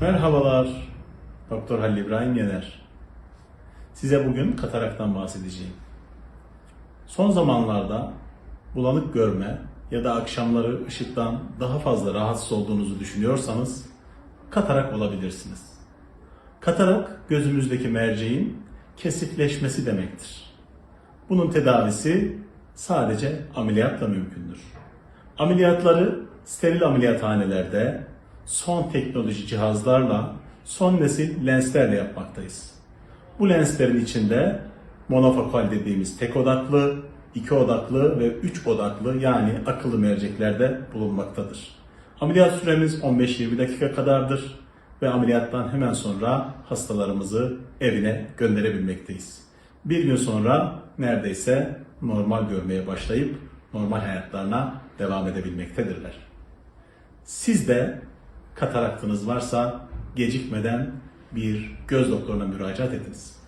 Merhabalar, Doktor Halil İbrahim Yener. Size bugün kataraktan bahsedeceğim. Son zamanlarda bulanık görme ya da akşamları ışıktan daha fazla rahatsız olduğunuzu düşünüyorsanız katarak olabilirsiniz. Katarak gözümüzdeki merceğin kesifleşmesi demektir. Bunun tedavisi sadece ameliyatla mümkündür. Ameliyatları steril ameliyathanelerde son teknoloji cihazlarla, son nesil lenslerle yapmaktayız. Bu lenslerin içinde monofokal dediğimiz tek odaklı, iki odaklı ve üç odaklı yani akıllı merceklerde bulunmaktadır. Ameliyat süremiz 15-20 dakika kadardır ve ameliyattan hemen sonra hastalarımızı evine gönderebilmekteyiz. Bir gün sonra neredeyse normal görmeye başlayıp normal hayatlarına devam edebilmektedirler. Siz de kataraktınız varsa gecikmeden bir göz doktoruna müracaat ediniz.